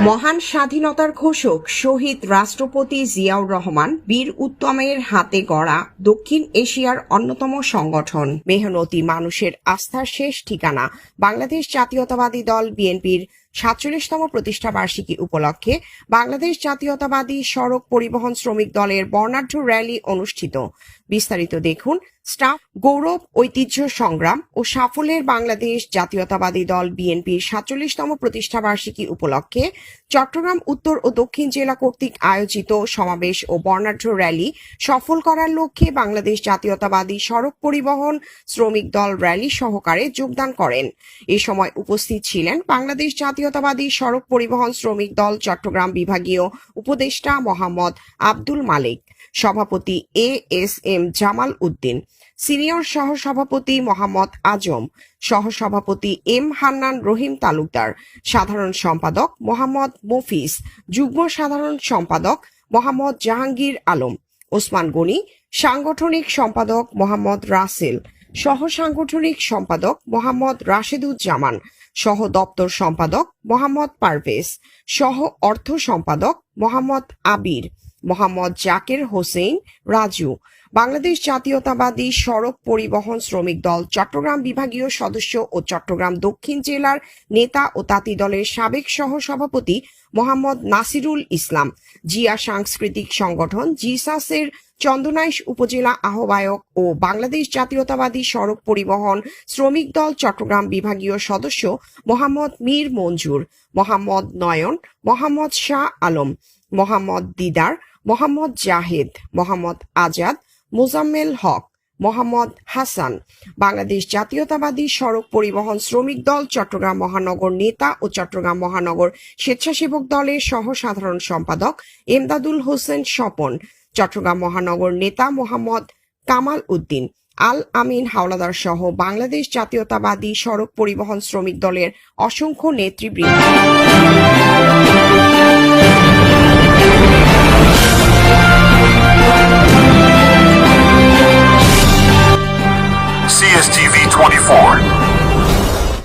মহান স্বাধীনতার ঘোষক শহীদ রাষ্ট্রপতি জিয়াউর রহমান বীর উত্তমের হাতে গড়া দক্ষিণ এশিয়ার অন্যতম সংগঠন। মেহনতি মানুষের আস্থার শেষ ঠিকানা বাংলাদেশ জাতীয়তাবাদী দল বিএনপির সাতচল্লিশতম প্রতিষ্ঠা বার্ষিকী উপলক্ষে বাংলাদেশ জাতীয়তাবাদী সড়ক পরিবহন শ্রমিক দলের বর্ণাঢ্য র্যালি অনুষ্ঠিত। বিস্তারিত দেখুন স্টাফ গৌরব ঐতিহ্য সংগ্রাম ও সাফল্যের বাংলাদেশ জাতীয়তাবাদী দল বিএনপির সাতচল্লিশতম প্রতিষ্ঠা বার্ষিকী উপলক্ষে চট্টগ্রাম, উত্তর ও দক্ষিণ জেলা কর্তৃক আয়োজিত সমাবেশ ও বর্ণাঢ্য র্যালি সফল করার লক্ষ্যে বাংলাদেশ জাতীয়তাবাদী সড়ক পরিবহন শ্রমিক দল র্যালি সহকারে যোগদান করেন। এ সময় উপস্থিত ছিলেন বাংলাদেশ জাতীয়তাবাদী সড়ক পরিবহন শ্রমিক দল চট্টগ্রাম বিভাগীয় উপদেষ্টা মোহাম্মদ আব্দুল মালিক, সভাপতি A S M Jamal Uddin, senior সহসভাপতি মোহাম্মদ আজম, সহসভাপতি এম হান্নান রহিম তালুকদার, সাধারণ সম্পাদক মোহাম্মদ মফিজ, যুগ্ম সাধারণ সম্পাদক মোহাম্মদ জাহাঙ্গীর আলম, ওসমান গনি, সাংগঠনিক সম্পাদক মোহাম্মদ রাসেল সহ সাংগঠনিক সম্পাদক মোহাম্মদ রাশেদুজ্জামান সহ দপ্তর সম্পাদক মোহাম্মদ পারভেজ সহ অর্থ সম্পাদক মোহাম্মদ আবির, মোহাম্মদ জাকের হোসেন রাজু, বাংলাদেশ জাতীয়তাবাদী সড়ক পরিবহন শ্রমিক দল, চট্টগ্রাম বিভাগীয় সদস্য ও চট্টগ্রাম দক্ষিণ জেলার নেতা ও তাঁতি দলের সাবেক সহ সভাপতি মোহাম্মদ নাসিরুল ইসলাম, জিয়া সাংস্কৃতিক সংগঠন জিসাসের চন্দনাইশ উপজেলা আহ্বায়ক ও বাংলাদেশ জাতীয়তাবাদী সড়ক পরিবহন শ্রমিক দল চট্টগ্রাম বিভাগীয় সদস্য মোহাম্মদ মীর মঞ্জুর, মোহাম্মদ নয়ন, মোহাম্মদ শাহ আলম, মোহাম্মদ দিদার, মোহাম্মদ জাহেদ, মোহাম্মদ আজাদ, মোজাম্মেল হক, মোহাম্মদ হাসান। বাংলাদেশ জাতীয়তাবাদী সড়ক পরিবহন শ্রমিক দল চট্টগ্রাম মহানগর নেতা ও চট্টগ্রাম মহানগর স্বেচ্ছাসেবক দলের সহ সাধারণ সম্পাদক এমদাদুল হোসেন স্বপন। চট্টগ্রাম মহানগর নেতা মোহাম্মদ কামাল উদ্দিন, আল আমিন হাওলাদার সহ বাংলাদেশ জাতীয়তাবাদী সড়ক পরিবহন শ্রমিক দলের অসংখ্য নেতৃবৃন্দ।